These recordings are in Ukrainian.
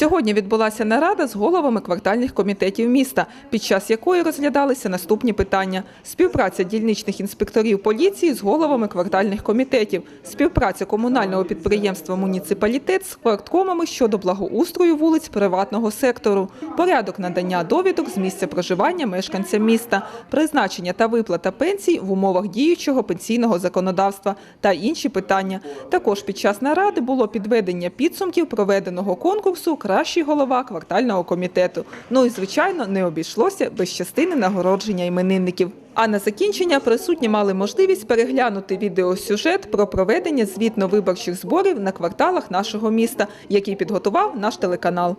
Сьогодні відбулася нарада з головами квартальних комітетів міста, під час якої розглядалися наступні питання: співпраця дільничних інспекторів поліції з головами квартальних комітетів, співпраця комунального підприємства Муніципалітет з кварткомами щодо благоустрою вулиць приватного сектору, порядок надання довідок з місця проживання мешканцям міста, призначення та виплата пенсій в умовах діючого пенсійного законодавства та інші питання. Також під час наради було підведення підсумків проведеного конкурсу Кращий голова квартального комітету. Ну і звичайно не обійшлося без частини нагородження іменинників. А на закінчення присутні мали можливість переглянути відеосюжет про проведення звітно-виборчих зборів на кварталах нашого міста, який підготував наш телеканал.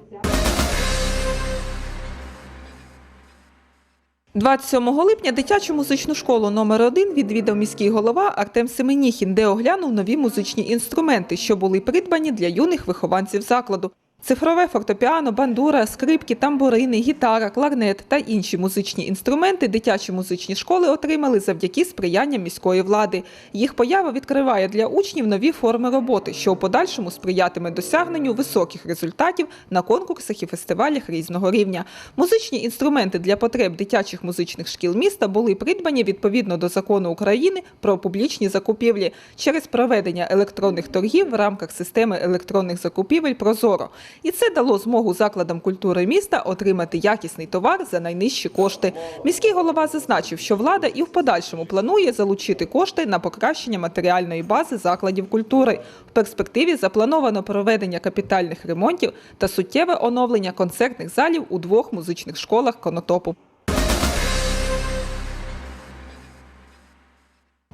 27 липня дитячу музичну школу номер 1 відвідав міський голова Артем Семеніхін, де оглянув нові музичні інструменти, що були придбані для юних вихованців закладу. Цифрове фортепіано, бандура, скрипки, тамбурини, гітара, кларнет та інші музичні інструменти дитячі музичні школи отримали завдяки сприянням міської влади. Їх поява відкриває для учнів нові форми роботи, що у подальшому сприятиме досягненню високих результатів на конкурсах і фестивалях різного рівня. Музичні інструменти для потреб дитячих музичних шкіл міста були придбані відповідно до закону України про публічні закупівлі через проведення електронних торгів в рамках системи електронних закупівель Прозоро. І це дало змогу закладам культури міста отримати якісний товар за найнижчі кошти. Міський голова зазначив, що влада і в подальшому планує залучити кошти на покращення матеріальної бази закладів культури. В перспективі заплановано проведення капітальних ремонтів та суттєве оновлення концертних залів у двох музичних школах Конотопу.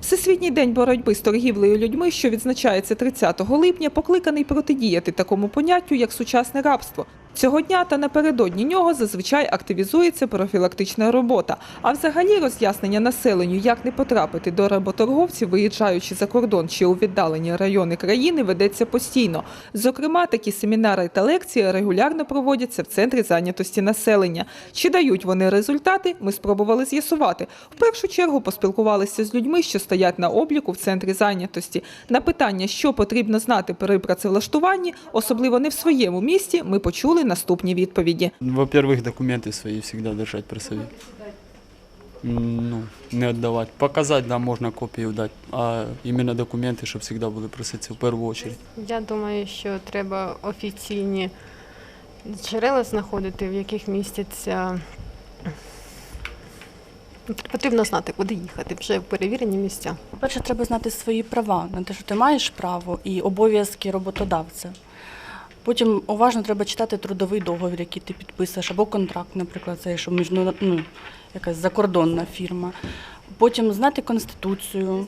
Всесвітній день боротьби з торгівлею людьми, що відзначається 30 липня, покликаний протидіяти такому поняттю, як сучасне рабство. Цього дня та напередодні нього зазвичай активізується профілактична робота. А взагалі роз'яснення населенню, як не потрапити до работорговців, виїжджаючи за кордон чи у віддалені райони країни, ведеться постійно. Зокрема, такі семінари та лекції регулярно проводяться в центрі зайнятості населення. Чи дають вони результати? Ми спробували з'ясувати. В першу чергу поспілкувалися з людьми, що стоять на обліку в центрі зайнятості. На питання, що потрібно знати при працевлаштуванні, особливо не в своєму місті, ми почули наступні відповіді. Во-первых, документы свои всегда держать при. М, Ну, не отдавать. Показать, да, можно копію дати, а іменно документи, щоб завжди були проситися в першу чергу. Я думаю, що треба офіційні джерела знаходити, в яких містяться. Потрібно знати, куди їхати, вже в перевірені місця. По-перше, треба знати свої права на те, що ти маєш право і обов'язки роботодавця. Потім уважно треба читати трудовий договір, який ти підписуєш, або контракт, наприклад, це що міжнарод... ну, якась закордонна фірма. Потім знати конституцію.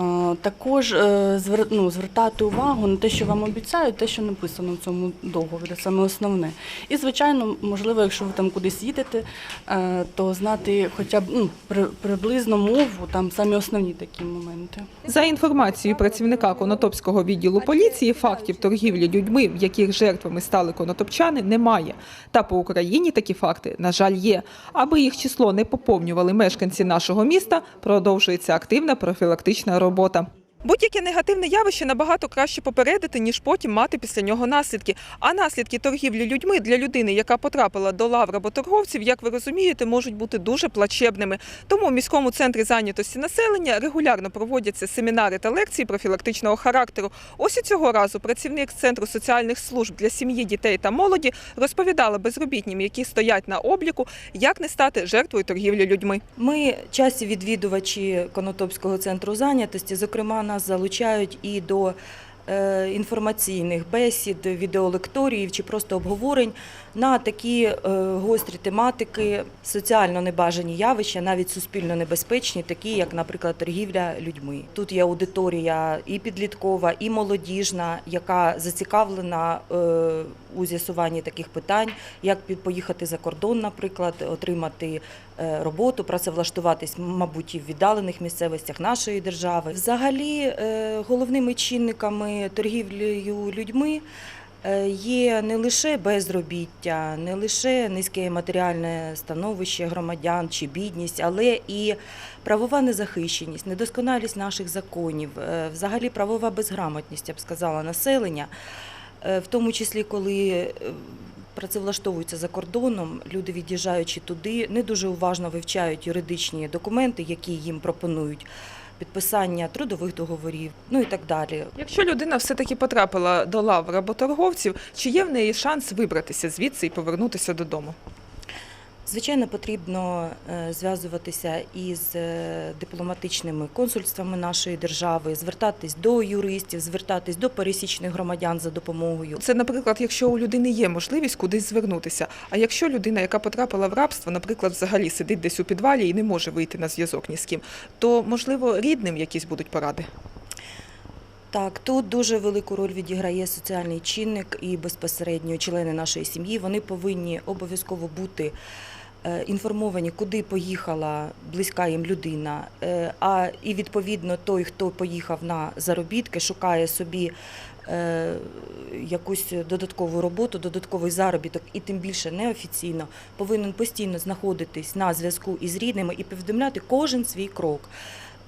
Е, Також е, ну, звертати увагу на те, що вам обіцяють, те, що написано в цьому договорі, саме основне. І, звичайно, можливо, якщо ви там кудись їдете, е, то знати хоча б ну, при- приблизно мову, там самі основні такі моменти. За інформацією працівника Конотопського відділу поліції, фактів торгівлі людьми, в яких жертвами стали конотопчани, немає. Та по Україні такі факти, на жаль, є. Аби їх число не поповнювали мешканці нашого міста, продовжується активна профілактична робота робота. Будь-яке негативне явище набагато краще попередити, ніж потім мати після нього наслідки. А наслідки торгівлі людьми для людини, яка потрапила до лав работорговців, як ви розумієте, можуть бути дуже плачебними. Тому в міському центрі зайнятості населення регулярно проводяться семінари та лекції профілактичного характеру. Ось і цього разу працівник центру соціальних служб для сім'ї, дітей та молоді розповідала безробітнім, які стоять на обліку, як не стати жертвою торгівлі людьми. Ми часті відвідувачі Конотопського центру зайнятості. Зокрема, нас залучають і до е, інформаційних бесід, відеолекторіїв чи просто обговорень на такі е, гострі тематики, соціально небажані явища, навіть суспільно небезпечні, такі як, наприклад, торгівля людьми. Тут є аудиторія і підліткова, і молодіжна, яка зацікавлена е, у з'ясуванні таких питань, як поїхати за кордон, наприклад, отримати е, роботу, працевлаштуватись, мабуть, і в віддалених місцевостях нашої держави. Взагалі, головними чинниками торгівлею людьми є не лише безробіття, не лише низьке матеріальне становище громадян чи бідність, але і правова незахищеність, недосконалість наших законів, е, взагалі правова безграмотність, я б сказала, населення. Е, В тому числі, коли е, працевлаштовуються за кордоном, люди, від'їжджаючи туди, не дуже уважно вивчають юридичні документи, які їм пропонують, підписання трудових договорів, ну і так далі. Якщо людина все-таки потрапила до лав работорговців, чи є в неї шанс вибратися звідси і повернутися додому? Звичайно, потрібно е, зв'язуватися із е, дипломатичними консульствами нашої держави, звертатись до юристів, звертатись до пересічних громадян за допомогою. Це, наприклад, якщо у людини є можливість кудись звернутися. А якщо людина, яка потрапила в рабство, наприклад, взагалі сидить десь у підвалі і не може вийти на зв'язок ні з ким, то можливо рідним якісь будуть поради. Так, тут дуже велику роль відіграє соціальний чинник і безпосередньо члени нашої сім'ї. Вони повинні обов'язково бути е, інформовані, куди поїхала близька їм людина. Е, А і відповідно той, хто поїхав на заробітки, шукає собі. е, Якусь додаткову роботу, додатковий заробіток, і тим більше неофіційно повинен постійно знаходитись на зв'язку із рідними і повідомляти кожен свій крок.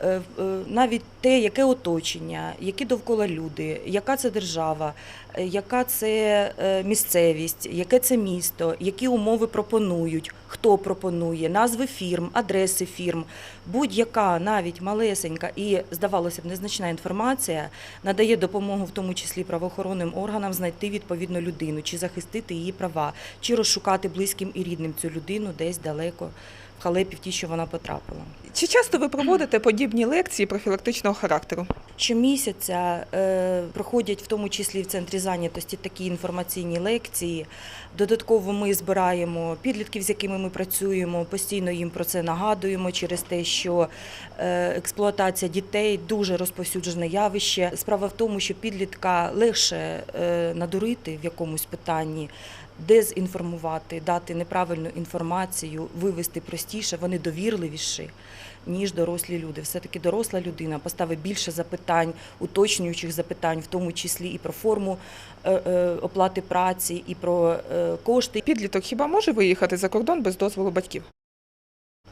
Е, е, навіть те, яке оточення, які довкола люди, яка це держава, е, яка це місцевість, яке це місто, які умови пропонують, хто пропонує, назви фірм, адреси фірм, будь-яка навіть малесенька і, здавалося б, незначна інформація надає допомогу, в тому числі правоохоронним органам, знайти відповідну людину, чи захистити її права, чи розшукати близьким і рідним цю людину десь далеко в халепі в ті, що вона потрапила. Чи часто ви проводите подібні лекції профілактичного характеру? Щомісяця е, проходять в тому числі в центрі зайнятості такі інформаційні лекції. Додатково ми збираємо підлітків, з якими ми працюємо, постійно їм про це нагадуємо через те, що е, експлуатація дітей дуже розповсюджене явище. Справа в тому, що підлітка легше е, надурити в якомусь питанні. Дезінформувати, дати неправильну інформацію, вивести простіше, вони довірливіші, ніж дорослі люди. Все-таки доросла людина поставить більше запитань, уточнюючих запитань, в тому числі і про форму е, е, оплати праці, і про е, кошти. Підліток хіба може виїхати за кордон без дозволу батьків?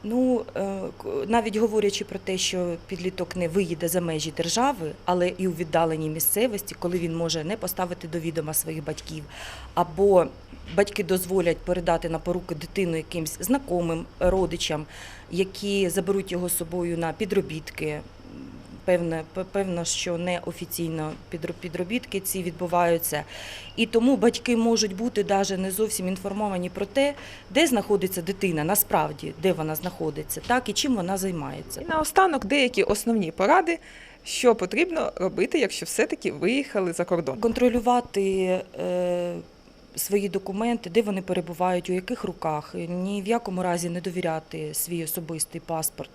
Ну е, навіть говорячи про те, що підліток не виїде за межі держави, але і у віддаленій місцевості, коли він може не поставити до відома своїх батьків, або батьки дозволять передати на поруки дитину якимсь знакомим родичам, які заберуть його з собою на підробітки. Певне, певно, що неофіційно підро- підробітки ці відбуваються. І тому батьки можуть бути навіть не зовсім інформовані про те, де знаходиться дитина, насправді, де вона знаходиться, так і чим вона займається. І наостанок деякі основні поради, що потрібно робити, якщо все-таки виїхали за кордон. Контролювати е, свої документи, де вони перебувають, у яких руках, ні в якому разі не довіряти свій особистий паспорт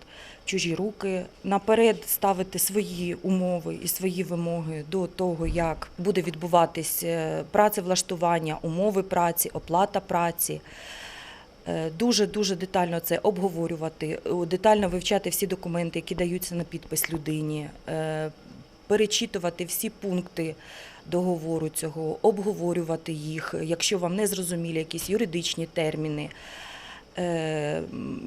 чужі руки, наперед ставити свої умови і свої вимоги до того, як буде відбуватись е, працевлаштування, умови праці, оплата праці. Е, Дуже дуже детально це обговорювати, е, детально вивчати всі документи, які даються на підпис людині, перечитувати всі пункти договору цього, обговорювати їх, якщо вам не зрозумілі якісь юридичні терміни. е,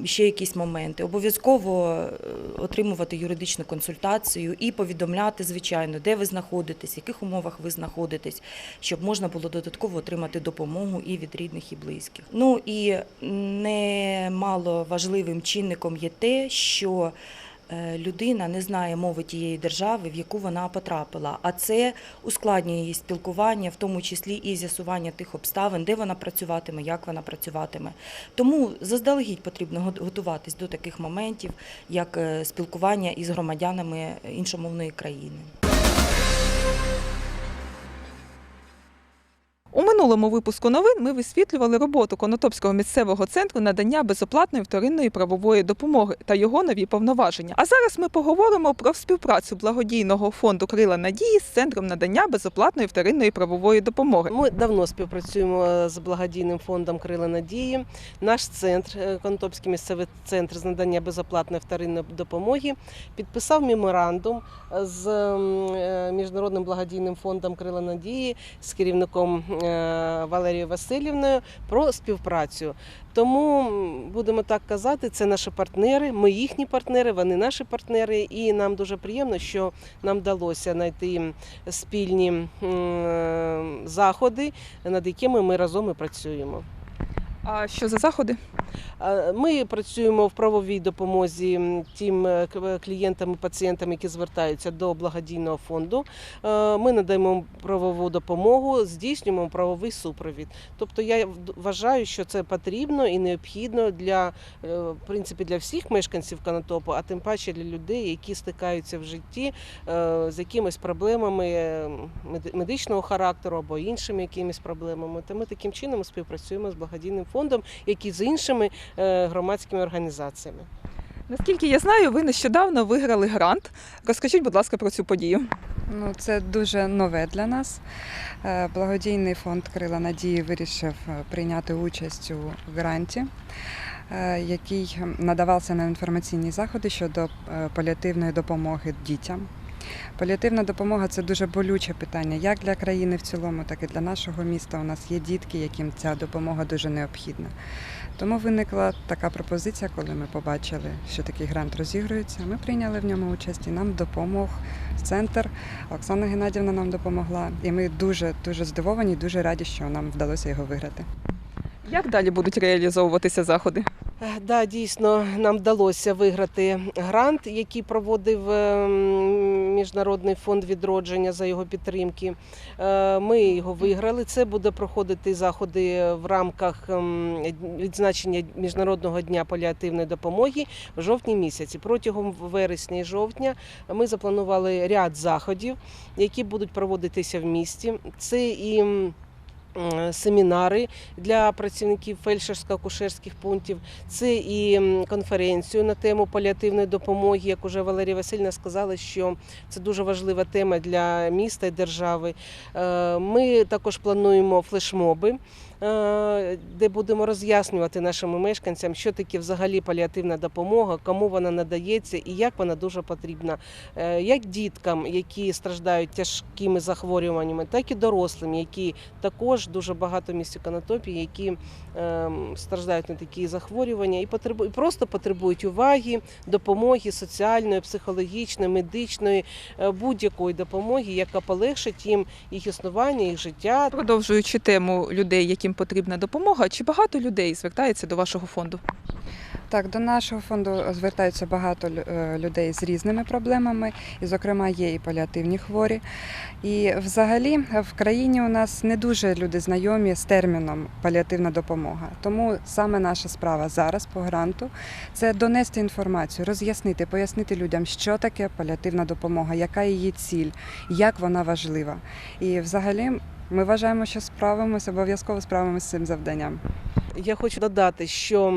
Ще якісь моменти. Обов'язково е, отримувати юридичну консультацію і повідомляти, звичайно, де ви знаходитесь, в яких умовах ви знаходитесь, щоб можна було додатково отримати допомогу і від рідних, і близьких. Ну і немало важливим чинником є те, що людина не знає мови тієї держави, в яку вона потрапила. А це ускладнює її спілкування, в тому числі і з'ясування тих обставин, де вона працюватиме, як вона працюватиме. Тому заздалегідь потрібно готуватись до таких моментів, як е, спілкування із громадянами іншомовної країни. Минулому випуску новин ми висвітлювали роботу Конотопського місцевого центру надання безоплатної вторинної правової допомоги та його нові повноваження. А зараз ми поговоримо про співпрацю благодійного фонду Крила Надії з центром надання безоплатної вторинної правової допомоги. Ми давно співпрацюємо з благодійним фондом Крила Надії. Наш центр, е, Конотопський місцевий центр з надання безоплатної вторинної допомоги, підписав меморандум з е, міжнародним благодійним фондом Крила Надії з керівником е, Валерією Васильівною про співпрацю. Тому будемо так казати, це наші партнери, ми їхні партнери, вони наші партнери, і нам дуже приємно, що нам вдалося знайти спільні заходи, над якими ми разом і працюємо. А що за заходи? Ми працюємо в правовій допомозі тим е, клієнтам і пацієнтам, які звертаються до благодійного фонду. Е, Ми надаємо правову допомогу, здійснюємо правовий супровід. Тобто я вважаю, що це потрібно і необхідно для е, в принципі для всіх мешканців Канатопу, а тим паче для людей, які стикаються в житті е, з якимись проблемами е, медичного характеру або іншими якимись проблемами. То ми таким чином співпрацюємо з благодійним фондом, як і з іншими е, громадськими організаціями. Наскільки я знаю, ви нещодавно виграли грант. Розкажіть, будь ласка, про цю подію. Ну, це дуже нове для нас. Е, Благодійний фонд Крила Надії вирішив е, прийняти участь у гранті, який надавався на інформаційні заходи щодо паліативної допомоги дітям. Паліативна допомога це дуже болюче питання як для країни в цілому, так і для нашого міста. У нас є дітки, яким ця допомога дуже необхідна. Тому виникла така пропозиція, коли ми побачили, що такий грант розігрується. Ми прийняли в ньому участь і нам допомог центр. Оксана Геннадівна нам допомогла. І ми дуже дуже здивовані, дуже раді, що нам вдалося його виграти. Як далі будуть реалізовуватися заходи? Да, дійсно, нам вдалося виграти грант, який проводив е, Міжнародний фонд відродження за його підтримки. Е, Ми його виграли. Це буде проходити заходи в рамках ем, відзначення Міжнародного дня паліативної допомоги в жовтні місяці. Протягом вересня і жовтня ми запланували ряд заходів, які будуть проводитися в місті. Це і семінари для працівників фельдшерсько-акушерських пунктів. Це і конференцію на тему паліативної допомоги. Як уже Валерія Васильівна сказала, що це дуже важлива тема для міста і держави. Е, Ми також плануємо флешмоби. Е, Де будемо роз'яснювати нашим мешканцям, що таке взагалі паліативна допомога, кому вона надається і як вона дуже потрібна, Е, як діткам, які страждають тяжкими захворюваннями, так і дорослим, які також дуже багато в місті Конотопі, які ем, страждають на такі захворювання і просто потребують уваги, допомоги соціальної, психологічної, медичної, е, будь-якої допомоги, яка полегшить їм їх існування, їх життя. Продовжуючи тему людей, яким потрібна допомога, чи багато людей звертається до вашого фонду? Так, до нашого фонду звертаються багато е, людей з різними проблемами, і, зокрема, є і паліативні хворі. І взагалі в країні у нас не дуже люди знайомі з терміном паліативна допомога. Тому саме наша справа зараз по гранту це донести інформацію, роз'яснити, пояснити людям, що таке паліативна допомога, яка її ціль, як вона важлива. І взагалі ми вважаємо, що справимося, обов'язково справимося з цим завданням. Я хочу додати, що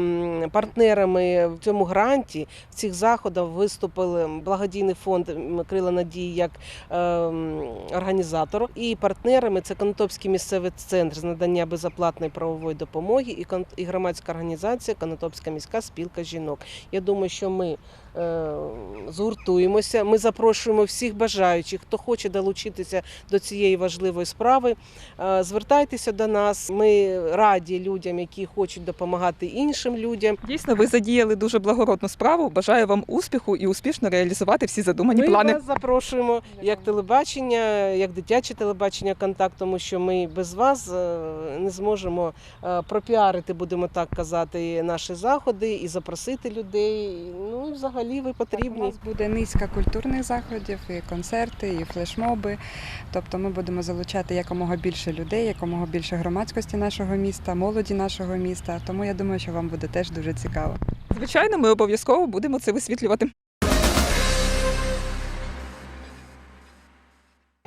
партнерами в цьому гранті в цих заходах виступили благодійний фонд Крила Надії як е, організатор, і партнерами це Конотопський місцевий центр з надання безоплатної правової допомоги і громадська організація Конотопська міська спілка жінок. Я думаю, що ми е, згуртуємося. Ми запрошуємо всіх бажаючих, хто хоче долучитися до цієї важливої справи. Е, Звертайтеся до нас. Ми раді людям, які хочуть допомагати іншим людям. Дійсно, ви задіяли дуже благородну справу. Бажаю вам успіху і успішно реалізувати всі задумані Ми плани. вас запрошуємо як телебачення, як дитяче телебачення контакт, тому що ми без вас е, не зможемо е, пропіарити, будемо так казати, наші заходи і запросити людей. Ну і взагалі ви Так, потрібні. у нас буде низка культурних заходів, і концерти, і флешмоби. Тобто ми будемо залучати якомога більше людей, якомога більше громадськості нашого міста, молоді нашого міста. Тому я думаю, що вам буде теж дуже цікаво. Звичайно, ми обов'язково будемо це висвітлювати.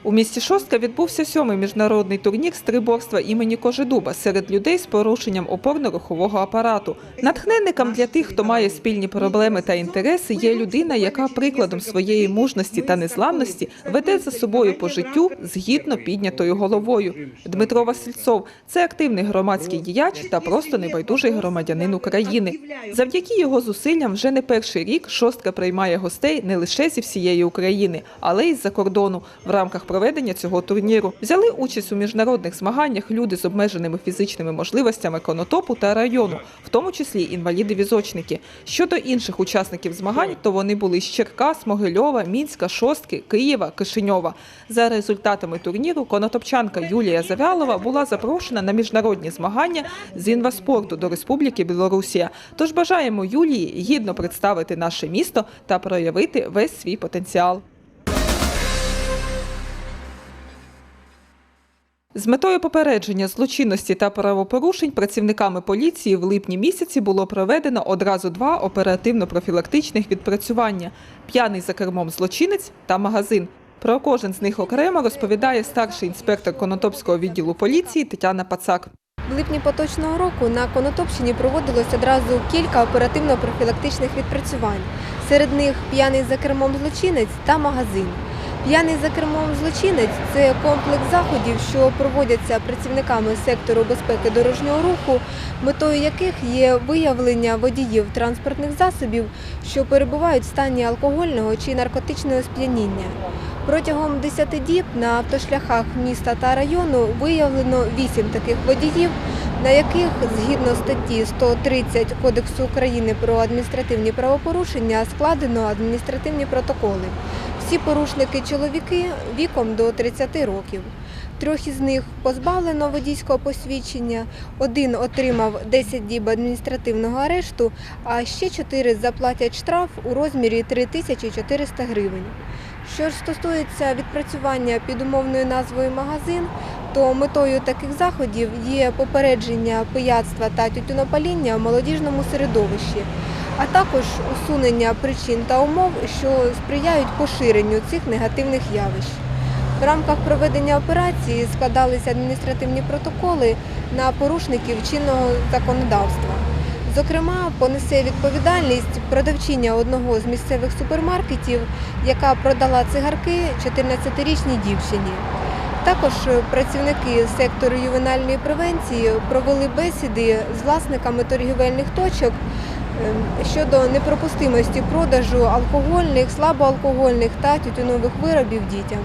У місті Шостка відбувся сьомий міжнародний турнір стриборства імені Кожедуба серед людей з порушенням опорно-рухового апарату. Натхненником для тих, хто має спільні проблеми та інтереси, є людина, яка прикладом своєї мужності та незламності веде за собою по життю з гідно піднятою головою. Дмитро Васильцов це активний громадський діяч та просто небайдужий громадянин України. Завдяки його зусиллям вже не перший рік шостка приймає гостей не лише зі всієї України, але й з-за кордону в рамках проведення цього турніру. Взяли участь у міжнародних змаганнях люди з обмеженими фізичними можливостями конотопу та району, в тому числі інваліди-візочники. Щодо інших учасників змагань, то вони були з Черкас, Могильова, Мінська, Шостки, Києва, Кишиньова. За результатами турніру конотопчанка Юлія Завялова була запрошена на міжнародні змагання з інваспорту до Республіки Білорусія. Тож бажаємо Юлії гідно представити наше місто та проявити весь свій потенціал. З метою попередження злочинності та правопорушень працівниками поліції в липні місяці було проведено одразу два оперативно-профілактичних відпрацювання: п'яний за кермом злочинець та магазин. Про кожен з них окремо розповідає старший інспектор Конотопського відділу поліції Тетяна Пацак. В липні поточного року на Конотопщині проводилось одразу кілька оперативно-профілактичних відпрацювань. Серед них п'яний за кермом злочинець та магазин. П'яний за кермом злочинець це комплекс заходів, що проводяться працівниками сектору безпеки дорожнього руху, метою яких є виявлення водіїв транспортних засобів, що перебувають в стані алкогольного чи наркотичного сп'яніння. Протягом 10 діб на автошляхах міста та району виявлено 8 таких водіїв, на яких згідно статті 130 Кодексу України про адміністративні правопорушення складено адміністративні протоколи. Всі порушники чоловіки віком до 30 років. Трьох із них позбавлено водійського посвідчення, один отримав 10 діб адміністративного арешту, а ще чотири заплатять штраф у розмірі 3400 гривень. Що ж стосується відпрацювання під умовною назвою магазин, то метою таких заходів є попередження пияцтва та тютюнопаління в молодіжному середовищі, а також усунення причин та умов, що сприяють поширенню цих негативних явищ. В рамках проведення операції складалися адміністративні протоколи на порушників чинного законодавства. Зокрема, понесе відповідальність продавчиня одного з місцевих супермаркетів, яка продала цигарки 14-річній дівчині. Також працівники сектору ювенальної превенції провели бесіди з власниками торгівельних точок щодо непропустимості продажу алкогольних, слабоалкогольних та тютюнових виробів дітям.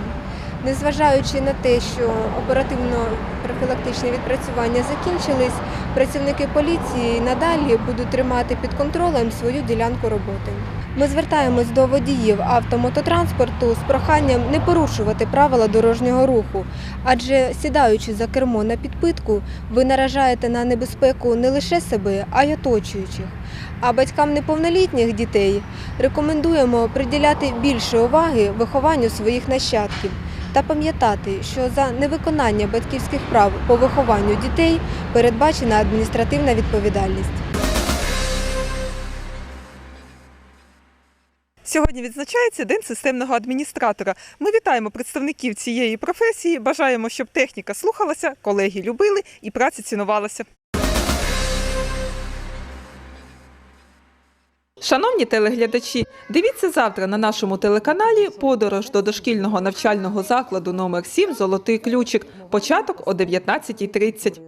Незважаючи на те, що оперативно-профілактичні відпрацювання закінчились, працівники поліції надалі будуть тримати під контролем свою ділянку роботи. Ми звертаємось до водіїв автомототранспорту з проханням не порушувати правила дорожнього руху, адже сідаючи за кермо на підпитку, ви наражаєте на небезпеку не лише себе, а й оточуючих. А батькам неповнолітніх дітей рекомендуємо приділяти більше уваги вихованню своїх нащадків та пам'ятати, що за невиконання батьківських прав по вихованню дітей передбачена адміністративна відповідальність. Сьогодні відзначається День системного адміністратора. Ми вітаємо представників цієї професії. Бажаємо, щоб техніка слухалася, колеги любили і праця цінувалася. Шановні телеглядачі, дивіться завтра на нашому телеканалі Подорож до дошкільного навчального закладу номер 7 Золотий ключик. Початок о 19.30.